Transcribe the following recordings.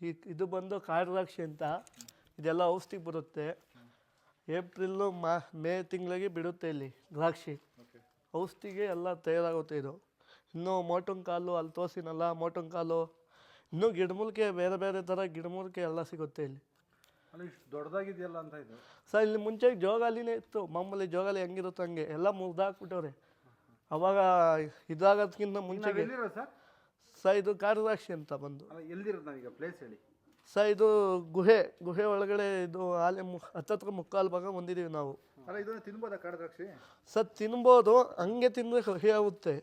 ಈ ಇದು ಬಂದು ಕಾಡ್ರಾಕ್ಷಿ ಅಂತ. ಇದೆಲ್ಲ ಔಷಧಿ ಬರುತ್ತೆ. ಏಪ್ರಿಲ್ಲು ಮಾ ಮೇ ತಿಂಗಳಿಗೆ ಬಿಡುತ್ತೆ ಇಲ್ಲಿ ದ್ರಾಕ್ಷಿ. ಔಷಧಿಗೆ ಎಲ್ಲ ತಯಾರಾಗುತ್ತೆ ಇದು. ಇನ್ನು ಮೋಟನ್ ಕಾಲು ಅಲ್ಲಿ ತೋರಿಸಿನಲ್ಲ ಮೋಟನ್ ಕಾಲು. ಇನ್ನೂ ಗಿಡಮೂಲಿಕೆ ಬೇರೆ ಬೇರೆ ಥರ ಗಿಡಮೂಲಿಕೆ ಎಲ್ಲ ಸಿಗುತ್ತೆ ಇಲ್ಲಿ. ದೊಡ್ಡದಾಗಿದೆಯಲ್ಲ ಅಂತ ಇದು? ಸರ್ ಇಲ್ಲಿ ಮುಂಚೆ ಜೋಗಾಲಿನೇ ಇತ್ತು. ಮಾಮೂಲಿ ಜೋಗಾಲಿ ಹೆಂಗಿರುತ್ತೆ ಹಂಗೆ. ಎಲ್ಲ ಮುರಿದಾಕ್ಬಿಟ್ಟವ್ರೆ. ಅವಾಗ ಇದಾಗೋದಕ್ಕಿಂತ ಮುಂಚೆ ಸರ್? ಸರ್ ಇದು ಕಾರದಾಕ್ಷಿ ಅಂತ ಬಂದು. ಎಲ್ಲಿರೋದು ನಾವೀಗ ಪ್ಲೇಸ್ ಹೇಳಿ. ಸರ್ ಇದು ಗುಹೆ ಗುಹೆ ಒಳಗಡೆ ಇದು ಆಲೆ ಮು ಹತ್ತತ್ರ ಮುಕ್ಕಾಲು ಭಾಗ ಬಂದಿದ್ದೀವಿ ನಾವು. ಅಲ್ಲ ಇದನ್ನ ತಿನ್ಬೋದಾ ಹಂಗೆ ತಿಂದರೆ ಕಹಿ ಆಗುತ್ತೆ.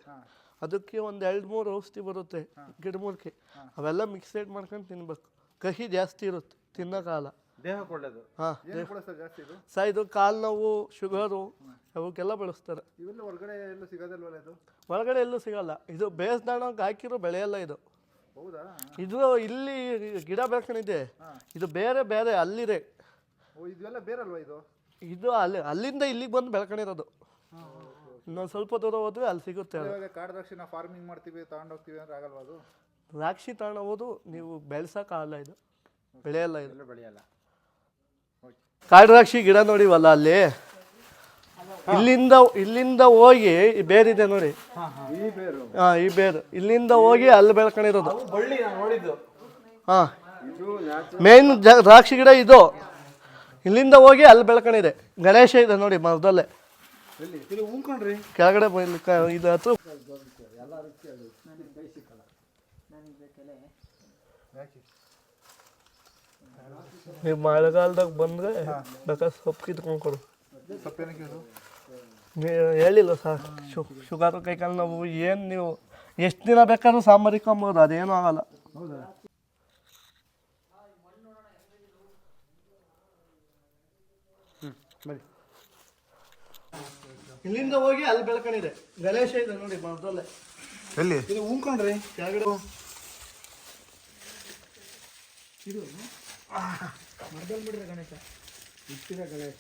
ಅದಕ್ಕೆ ಒಂದು ಎರಡು ಮೂರು ಔಷಧಿ ಬರುತ್ತೆ ಗಿಡಮೂಲಿಕೆ. ಅವೆಲ್ಲ ಮಿಕ್ಸೆಡ್ ಮಾಡ್ಕೊಂಡು ತಿನ್ಬೇಕು. ಕಹಿ ಜಾಸ್ತಿ ಇರುತ್ತೆ ತಿನ್ನೋ ಕಾಲ ದೇಹಕ್ಕೆ ಒಳ್ಳೇದು ಹಾಂ ಏನು ಸರ್ ಜಾಸ್ತಿ ಇದು? ಸರ್ ಇದು ಕಾಲು ನೋವು ಶುಗರು ಅವಕ್ಕೆಲ್ಲ ಬಳಸ್ತಾರೆ. ಇವೆಲ್ಲ ಹೊರಗಡೆ ಎಲ್ಲೂ ಸಿಗೋದಿಲ್ವಲ್ಲ ಇದು? ಒಳಗಡೆ ಎಲ್ಲೂ ಸಿಗಲ್ಲ. ಇದು ಬೇಸ್ದಾಣಕ್ಕೆ ಹಾಕಿರೋ ಬೆಳೆಯಲ್ಲ ಇದು. ಹೌದಾ? ಇದು ಇಲ್ಲಿ ಗಿಡ ಬೆಳ್ಕೊಂಡಿದೆ ಇದು ಬೇರೆ ಬೇರೆ ಅಲ್ಲಿದೆ ಓ ಇದೆಲ್ಲ ಬೇರಲ್ವಾ ಇದು? ಇದು ಅಲ್ಲಿ ಅಲ್ಲಿಂದ ಇಲ್ಲಿಗೆ ಬಂದು ಬೆಳ್ಕೊಂಡಿರೋದು. ಇನ್ನೊಂದು ಸ್ವಲ್ಪ ದೂರ ಹೋದ್ರೆ ಅಲ್ಲಿ ಸಿಗುತ್ತೆ ಅದು. ಇವಾಗ ಕಾಡು ದ್ರಾಕ್ಷಿ ನಾವು ಫಾರ್ಮಿಂಗ್ ಮಾಡ್ತೀವಿ ತಗೊಂಡೋಗ್ತೀವಿ ಅಂದ್ರೆ ಆಗಲ್ವಾ ಅದು? ದ್ರಾಕ್ಷಿ ತಗೊಳ್ಬೋದು ನೀವು ಬೆಳ್ಸೋಕ್ಕಾಗಲ್ಲ ಇದು. ಬೆಳೆಯಲ್ಲ ಇದು. ಎಲ್ಲ ಬೆಳೆಯಲ್ಲ. ಕಾಡು ದ್ರಾಕ್ಷಿ ಗಿಡ ನೋಡಿವಲ್ಲ ಅಲ್ಲಿ. ಇಲ್ಲಿಂದ ಇಲ್ಲಿಂದ ಹೋಗಿ ಈ ಬೇರಿದೆ ನೋಡಿ. ಈ ಬೇರು. ಹಾ ಈ ಬೇರು. ಇಲ್ಲಿಂದ ಹೋಗಿ ಅಲ್ಲಿ ಬೆಳ್ಕೊಂಡಿರೋದು. ಬಳ್ಳಿ ನಾನು ನೋಡಿದ್ದು. ಹಾ. ಇದು ಮೇನ್ ದ್ರಾಕ್ಷಿ ಗಿಡ ಇದು. ಇಲ್ಲಿಂದ ಹೋಗಿ ಅಲ್ಲಿ ಬೆಳ್ಕೊಂಡಿದೆ. ಗಣೇಶ ಇದೆ ನೋಡಿ ಮರದಲ್ಲೇ. ಕೆಳಗಡೆ ಇದು ಹತ್ರ. ನೀವು ಮಳೆಗಾಲದಾಗ ಬಂದರೆ ಬೇಕಾದ್ರೆ ಸೊಪ್ಪು ಕಿತ್ಕೊಂಡು ಕೊಡು. ಇದು ನೀವು ಹೇಳಿಲ್ಲ ಸರ್ ಶು ಶುಗರ್ ಕೈಕಾಲು ನಾವು ಏನು ನೀವು ಎಷ್ಟು ದಿನ ಬೇಕಾದ್ರೂ ಸಾಂಬಾರಿಕೊಂಬೋದು ಅದೇನೂ ಆಗಲ್ಲ. ಇಲ್ಲಿಂದ ಹೋಗಿ ಅಲ್ಲಿ ಬೆಳ್ಕೊಂಡಿದೆ. ಗಣೇಶ ಇದೆ ನೋಡಿ ಮರದಲ್ಲೇ. ಎಲ್ಲಿ? ಇದು ಉಂಕೊಂಡ್ರಿ ಕೆಳಗಡೆ. ಮರದಲ್ಲಿ ಬಿಡ್ರಿ ಗಣೇಶ ಇಟ್ಟಿರ ಗಣೇಶ.